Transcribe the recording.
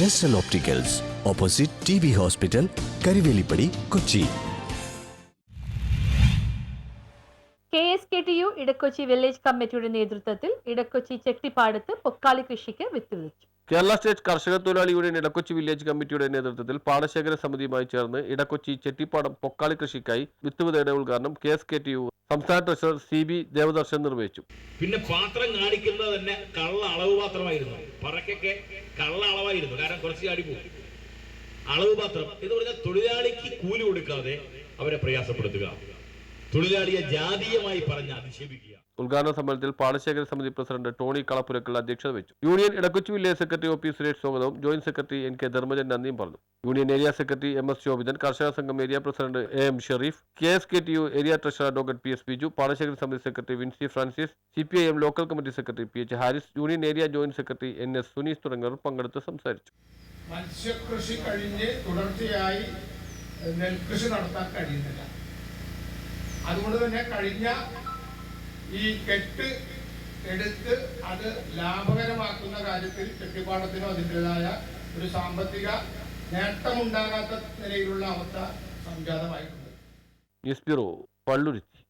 ജസ്റ്റൽ opticals opposite T B hospital Karivelippadi Kochi K S K T U Edakochi village കമ്മിറ്റിയുടെ നേതൃത്വത്തിൽ ഇടക്കൊച്ചി ചെട്ടിപ്പാടത്ത് പൊക്കാളി കൃഷിക്ക് വിത്ത് വിളിച്ചു Kerala state കർഷക തൊഴിലാളി യൂണിയൻ ഇടക്കൊച്ചി വില്ലേജ് കമ്മിറ്റിയുടെ നേതൃത്വത്തിൽ പാടശേഖര സമിതിയുമായി ചേർന്ന് ഇടക്കൊച്ചി ചെട്ടിപ്പാടം പൊക്കാളി കൃഷിക്കായി വിത്ത് വിതയുടെ ഉദ്ഘാടനം K S K T U സംസ്ഥാന ട്രഷറർ സി ബി ദേവദർശൻ നിർവഹിച്ചു. പിന്നെ പാത്രം കാണിക്കുന്നത് തന്നെ കള്ള അളവ് പാത്രമായിരുന്നു. പറക്കൊക്കെ കള്ള അളവായിരുന്നു. കാരണം കുറച്ച് ചാടി പോകും അളവ് പാത്രം എന്ന് പറഞ്ഞാൽ തൊഴിലാളിക്ക് കൂലി കൊടുക്കാതെ അവരെ പ്രയാസപ്പെടുത്തുക. തൊഴിലാളിയെ ജാതീയമായി പറഞ്ഞ് അധിക്ഷേപിക്കുക. ഉദ്ഘാടന സമ്മേളനത്തിൽ പാടശേഖര സമിതി പ്രസിഡന്റ് ടോണി കളപ്പുരക്കൽ അധ്യക്ഷത വെച്ചു union Edakochi village secretary O P Suresh സ്വാഗതവും joint secretary N K Dharmajan നന്ദിയും പറഞ്ഞു. Union area secretary M S Shobhithan Karshaka Sangham area president A M Shareef K S K T U area treasurer doctor P S Biju പാടശേഖര സമിതി secretary Vincy Francis C P I M local committee secretary P H Haris union area joint secretary N S Sunees തുടങ്ങിയവർ പങ്കെടുത്ത് സംസാരിച്ചു. മത്സ്യകൃഷി കഴിഞ്ഞ് തുടർച്ചയായി നെൽകൃഷി നടത്താൻ കഴിയുന്നില്ല. അതുകൊണ്ട് തന്നെ കഴിഞ്ഞ ഈ കെട്ട് എടുത്ത് അത് ലാഭകരമാക്കുന്ന കാര്യത്തിൽ കെട്ടിപ്പാടത്തിനോ അതിന്റെതായ ഒരു സാമ്പത്തിക നേട്ടമുണ്ടാകാത്ത നിലയിലുള്ള അവസ്ഥ സംജാതമായിട്ടുണ്ട്. News bureau Palluruthy.